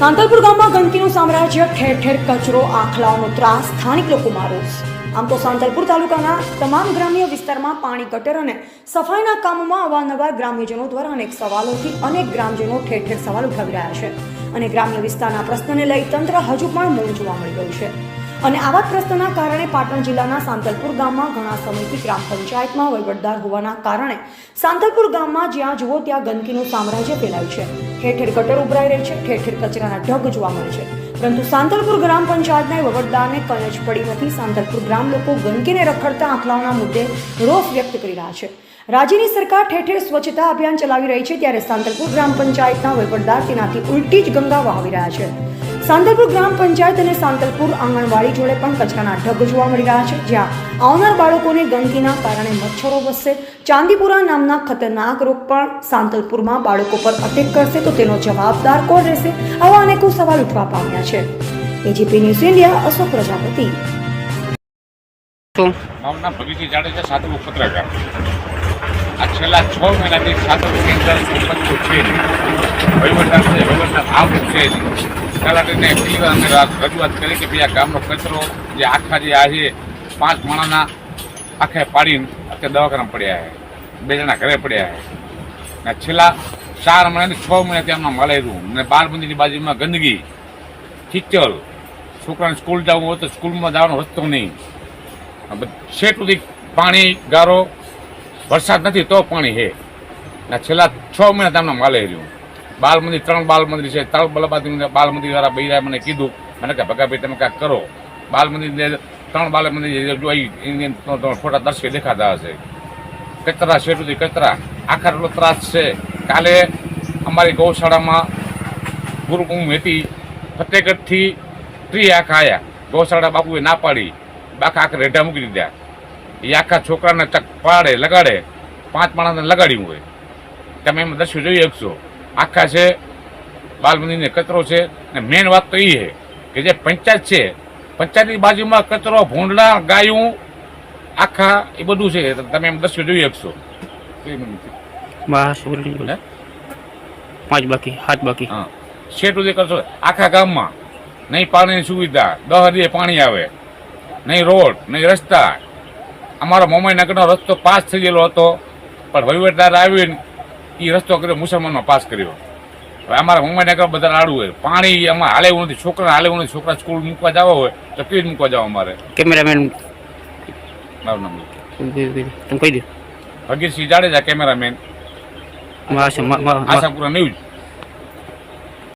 સાંતલપુર ગામમાં ગંદકીનું સામ્રાજ્ય, ઠેર ઠેર કચરો, આખલાઓનો ત્રાસ, સ્થાનિક લોકોમાં રોષ. આમ તો સાંતલપુર તાલુકાના તમામ ગ્રામ્ય વિસ્તારમાં પાણી ગટર અને સફાઈના કામોમાં અવારનવાર ગ્રામ્યજનો દ્વારા અનેક સવાલોથી અનેક ગ્રામજનો ઠેર ઠેર સવાલ ઉઠાવી રહ્યા છે. અને ગ્રામ્ય વિસ્તારના પ્રશ્નને લઈ તંત્ર હજુ પણ મૌન જોવા મળી રહ્યું છે. અને આવા ત્રસ્તના કારણે પાટણ જિલ્લાના સાંતલપુર ગામમાં ઘણા સમયથી ગ્રામ પંચાયતમાં વહીવટદાર હોવાના કારણે સાંતલપુર ગામમાં જ્યાં જુઓ ત્યાં ગંદકીનું સામ્રાજ્ય ફેલાયું છે. ઠેર ઠેર ગટર ઉભરાઈ રહી છે ઠેર ઠેર કચરાના ઢગ જોવા મળે છે. પરંતુ સાંતલપુર ગ્રામ પંચાયતના વહીવટદારને કંઈ જ પડી નથી, સાંતલપુર ગ્રામ લોકો ગંદકીને રખડતા આંકલાઓના મુદ્દે રોષ વ્યક્ત કરી રહ્યા છે. રાજ્યની સરકાર ઠેર ઠેર સ્વચ્છતા અભિયાન ચલાવી રહી છે, ત્યારે સાંતલપુર ગ્રામ પંચાયતના વહીવટદાર તેનાથી ઉલટી જ ગંગા વહાવી રહ્યા છે. સાંતલપુર ગ્રામ પંચાયત અને સાંતલપુર આંગણવાડી જોડે પણ કચરાના ઢગ જોવા મળી રહ્યા છે, જ્યાં આવનાર બાળકોને ગંદકીના કારણે મચ્છરો વસશે ચાંદીપુરા નામના ખતરનાક રોગ પણ સાંતલપુરમાં બાળકો પર અટેક કરશે તો તેનો જવાબદાર કોણ રહેશે? આવા અનેકો સવાલ ઉઠવા પામ્યા છે. AGP news India Ashok Prajapati. નામના ભગીજી જાડેજા સાધુ પત્રકાર આ છેલ્લા છ મહિનાથી સાધુની અંદર સરપંચો છે. વહીવટદાર છે વહીવટદાર આવું છે. તલાટીને પહેલી વાર અમે રજૂઆત કરી કે ભાઈ આ ગામનો કચરો જે આખા જે આ છે, પાંચ માણાના આખે પાડીને અત્યારે દવાખાના પડ્યા છે. બે જણા ઘરે પડ્યા છે. ને છેલ્લા ચાર મહિનાથી છ મહિનાથી આમના મળેલું ને મંદિરની બાજુમાં ગંદકી કિચલ છોકરાને સ્કૂલ જવું હોય તો સ્કૂલમાં જવાનો રસ્તો નહીં. છેટ સુધી પાણી, ગારો વરસાદ નથી, તો પાણી છે. ને છેલ્લા છ મહિના તમને માલે રહ્યું. બાલ મંદિર ત્રણ બાલ મંદિર છે. ત્રણ બલબાદી બાલ મંદિર વાળા બૈરાએ મને કીધું, મને કે, ભગાભાઈ, તમે કાંઈક કરો. બાલ મંદિર ત્રણ બાલ મંદિર જોઈ ખોટા દર્શક દેખાતા હશે. કચરા સુધી કચરા. આખા એટલો ત્રાસ છે. કાલે અમારી ગૌશાળામાં ગુરુ હું હતી. ફતેગઢથી ટ્રી આખા આવ્યા ગૌશાળા બાપુએ ના પાડી. બાકા આખા રેઢા મૂકી દીધા. એ આખા છોકરાને ચક પાડે લગાડે. પાંચ માણસને લગાડ્યું હોય. તમે એમાં દર્શન જોઈ શકશો. આખા છે બાલ મંદિરને કચરો છે ને મેઇન વાત તો એ છે કે જે પંચાયત છે પંચાયતની બાજુમાં કચરો ભૂંડડા ગાયું આખા એ બધું છે. તમે એમ દર્શન જોઈ શકશો. બસ પાંચ બાકી હાથ બાકી. હા. શેઠ સુધી કરશો આખા ગામમાં. નહીં પાણીની સુવિધા. દહ પાણી આવે. નહીં રોડ નહીં રસ્તા. અમારો મોમાઈનગરનો રસ્તો પાસ થઈ ગયેલો હતો. પણ વહીવટદાર આવીને એ રસ્તો કર્યો મુસલમાનમાં પાસ કર્યો. હવે અમારા મોમાઈનગર બધા આડું હોય. પાણી અમારે હાલે એવું નથી. છોકરા હાલે એવું નથી. છોકરા સ્કૂલ મૂકવા જવા હોય તો કેવી મૂકવા જવા અમારે? કેમેરામેન મારું નામ તમે કહી દો. ભગીરસિંહ જાડેજા કેમેરામેન. આશાપુરા ન્યૂઝ.